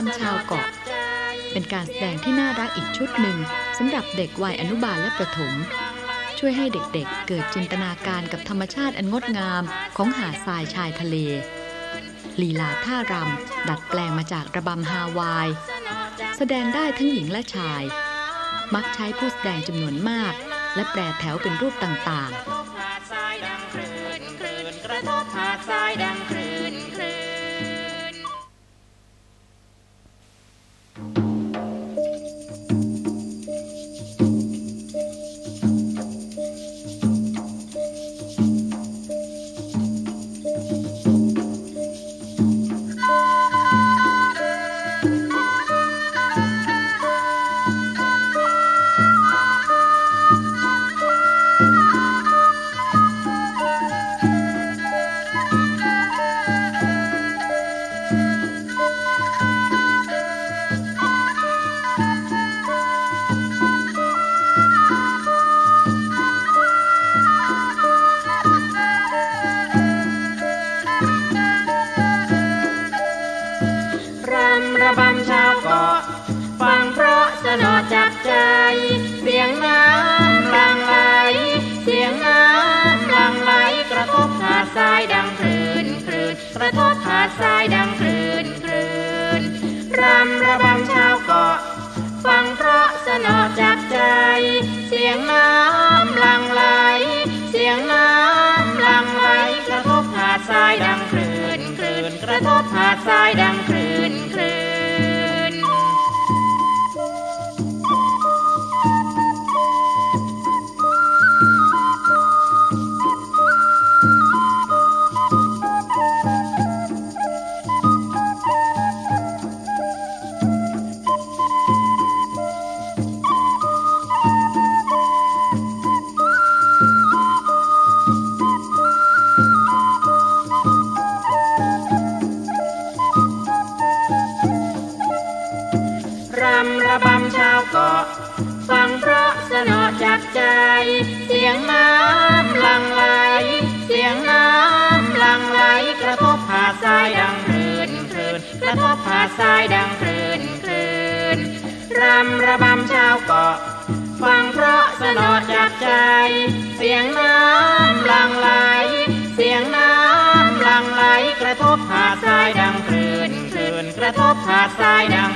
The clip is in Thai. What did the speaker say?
บำชาวเกาะ เป็นการแสดงที่น่ารักอีกชุดหนึ่งสำหรับเด็กวัยอนุบาลและประถม ช่วยให้เด็กๆเกิดจินตนาการกับธรรมชาติอันงดงามของหาดทรายชายทะเล ลีลาท่ารำดัดแปลงมาจากระบำฮาวาย แสดงได้ทั้งหญิงและชาย มักใช้ผู้แสดงจำนวนมาก และแปรแถวเป็นรูปต่างๆำระบำชาวเกาะฟังเพราะสนอจับใจ เสียงน้ำลังไหล เสียงน้ำลังไหลกระทบหาดทรายดังคลื่นคลื่นกระทบหาดทรายดังคลื่นคลื่นรำระบำชาวเกาะฟังเพราะสนอจับใจ เสียงน้ำลังไหล เสียงน้ำลังไหลกระทบหาดทรายดังคลื่นคลื่นกระทบหาดทรายดังคลื่นำระบำชาวเกาะฟังเพราะสนอจับใจ เสียงน้ำหลังไหล เสียงน้ำหลังไหล กระทบหาดทรายดังคลื่นคลื่นกระทบหาดทรายดังคลื่นคลื่นรำระบำชาวเกาะฟังเพราะสนอจับใจ เสียงน้ำหลังไหล เสียงน้ำหลังไหล กระทบหาดทรายดังคลื่นคลื่นกระทบหาดทรายดัง